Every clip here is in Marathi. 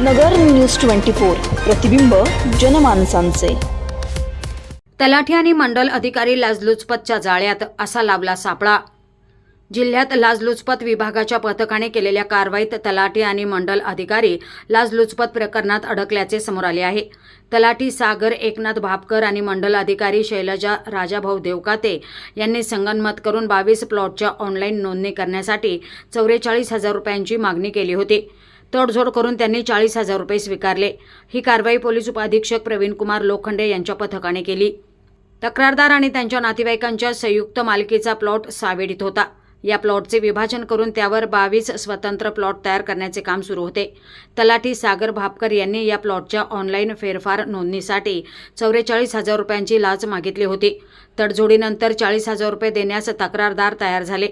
नगर न्यूज ट्वेंटी फोर प्रतिबिंब जनमानसांचे. तलाठी आणि मंडल अधिकारी लाचलुचपतच्या जाळ्यात असा लाभला सापळा. जिल्ह्यात लाचलुचपत विभागाच्या पथकाने केलेल्या कारवाईत तलाठी आणि मंडल अधिकारी लाचलुचपत प्रकरणात अडकल्याचे समोर आले आहे. तलाठी सागर एकनाथ भापकर आणि मंडल अधिकारी शैलजा राजाभाऊ देवकाते यांनी संगनमत करून बावीस प्लॉटच्या ऑनलाईन नोंदणी करण्यासाठी चौवेचाळीस हजार रुपयांची मागणी केली होती. तडजोड करून त्यांनी चाळीस हजार रुपये स्वीकारले. ही कारवाई पोलीस उपाधीक्षक प्रवीण कुमार लोखंडे यांच्या पथकाने केली. तक्रारदार आणि त्यांच्या नातेवाईकांच्या संयुक्त मालकीचा प्लॉट सावेडीत होता. या प्लॉटचे विभाजन करून त्यावर बावीस स्वतंत्र प्लॉट तयार करण्याचे काम सुरू होते. तलाठी सागर भापकर यांनी या प्लॉटच्या ऑनलाईन फेरफार नोंदणीसाठी चौवेचाळीस हजार रुपयांची लाच मागितली होती. तडजोडीनंतर चाळीस हजार रुपये देण्यास तक्रारदार तयार झाले.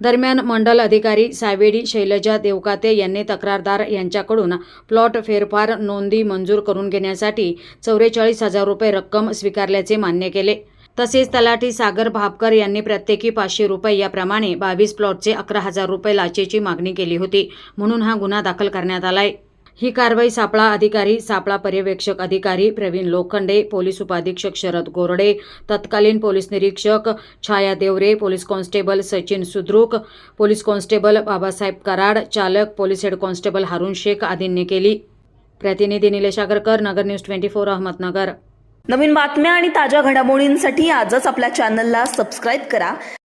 दरम्यान मंडल अधिकारी सावेडी शैलजा देवकाते यांनी तक्रारदार यांच्याकडून प्लॉट फेरफार नोंदी मंजूर करून घेण्यासाठी चौवेचाळीस हजार रुपये रक्कम स्वीकारल्याचे मान्य केले. तसेच तलाठी सागर भापकर यांनी प्रत्येकी पाचशे रुपये याप्रमाणे बावीस प्लॉटचे अकरा हजार रुपये लाचेची मागणी केली होती म्हणून हा गुन्हा दाखल करण्यात आलाय. ही कारवाई सापळा अधिकारी सापळा पर्यवेक्षक अधिकारी प्रवीण लोखंडे पोलीस उपाधीक्षक शरद गोरडे तत्कालीन पोलीस निरीक्षक Chhaya Deore police constable Sachin Sudruk police constable Babasaheb Karad चालक police head constable Haroon Shaikh आदींनी केली. प्रतिनिधी Nilesh Agarkar Nagar news twenty four Ahmednagar. नवीन बातम्या आणि ताज्या घडामोडींसाठी आजच आपल्या चॅनलला सबस्क्राईब करा.